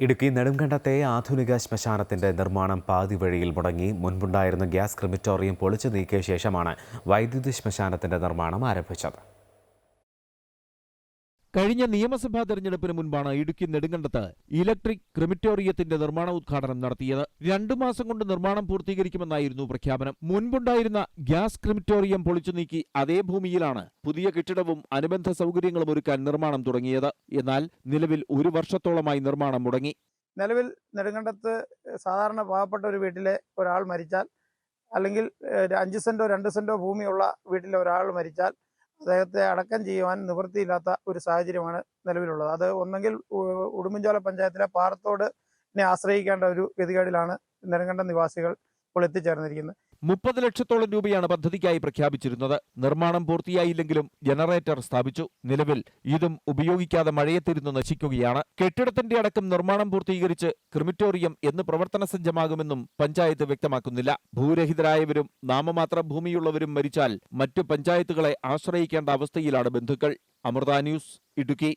ഇടുക്കി നെടുങ്കണ്ടത്തെ ആധുനിക ശ്മശാനത്തിന്റെ നിർമ്മാണം പാതി വഴിയിൽ മുടങ്ങി മുൻപുണ്ടായിരുന്ന ഗ്യാസ് ക്രിമിറ്റോറിയം പൊളിച്ചു നീക്കിയ ശേഷമാണ് വൈദ്യുതി ശ്മശാനത്തിന്റെ നിർമ്മാണം ആരംഭിച്ചത്. കഴിഞ്ഞ നിയമസഭാ തെരഞ്ഞെടുപ്പിന് മുൻപാണ് ഇടുക്കി നെടുങ്കണ്ടത്ത് ഇലക്ട്രിക് ക്രിമിറ്റോറിയത്തിന്റെ നിർമ്മാണ ഉദ്ഘാടനം നടത്തിയത്. രണ്ടു മാസം കൊണ്ട് നിർമ്മാണം പൂർത്തീകരിക്കുമെന്നായിരുന്നു പ്രഖ്യാപനം. മുൻപുണ്ടായിരുന്ന ഗ്യാസ് ക്രിമിറ്റോറിയം പൊളിച്ചു നീക്കി അതേ ഭൂമിയിലാണ് പുതിയ കെട്ടിടവും അനുബന്ധ സൗകര്യങ്ങളും ഒരുക്കാൻ നിർമ്മാണം തുടങ്ങിയത്. എന്നാൽ നിലവിൽ ഒരു വർഷത്തോളമായി നിർമ്മാണം മുടങ്ങി. നിലവിൽ നെടുങ്കണ്ടത്ത് സാധാരണ പാവപ്പെട്ട ഒരു വീട്ടിലെ ഒരാൾ മരിച്ചാൽ അല്ലെങ്കിൽ അഞ്ച് സെന്റോ രണ്ട് സെന്റോ ഭൂമിയുള്ള വീട്ടിലെ ഒരാൾ മരിച്ചാൽ അദ്ദേഹത്തെ അടക്കം ചെയ്യുവാൻ നിവൃത്തിയില്ലാത്ത ഒരു സാഹചര്യമാണ് നിലവിലുള്ളത്. അത് ഒന്നെങ്കിൽ ഉടുമ്പൻചോല പഞ്ചായത്തിലെ പാറത്തോടിനെ ആശ്രയിക്കേണ്ട ഒരു ഗതികേടിലാണ് നെടുങ്കണ്ടം നിവാസികൾ ഇപ്പോൾ എത്തിച്ചേർന്നിരിക്കുന്നത്. മുപ്പത് ലക്ഷത്തോളം രൂപയാണ് പദ്ധതിക്കായി പ്രഖ്യാപിച്ചിരുന്നത്. നിർമ്മാണം പൂർത്തിയായില്ലെങ്കിലും ജനറേറ്റർ സ്ഥാപിച്ചു. നിലവിൽ ഇതും ഉപയോഗിക്കാതെ മഴയത്തിരുന്ന് നശിക്കുകയാണ്. കെട്ടിടത്തിന്റെ അടക്കം നിർമ്മാണം പൂർത്തീകരിച്ച് ക്രിമിറ്റോറിയം എന്ന് പ്രവർത്തന സജ്ജമാകുമെന്നും പഞ്ചായത്ത് വ്യക്തമാക്കുന്നില്ല. ഭൂരഹിതരായവരും നാമമാത്ര ഭൂമിയുള്ളവരും മരിച്ചാൽ മറ്റു പഞ്ചായത്തുകളെ ആശ്രയിക്കേണ്ട അവസ്ഥയിലാണ് ബന്ധുക്കൾ. അമൃത ന്യൂസ് ഇടുക്കി.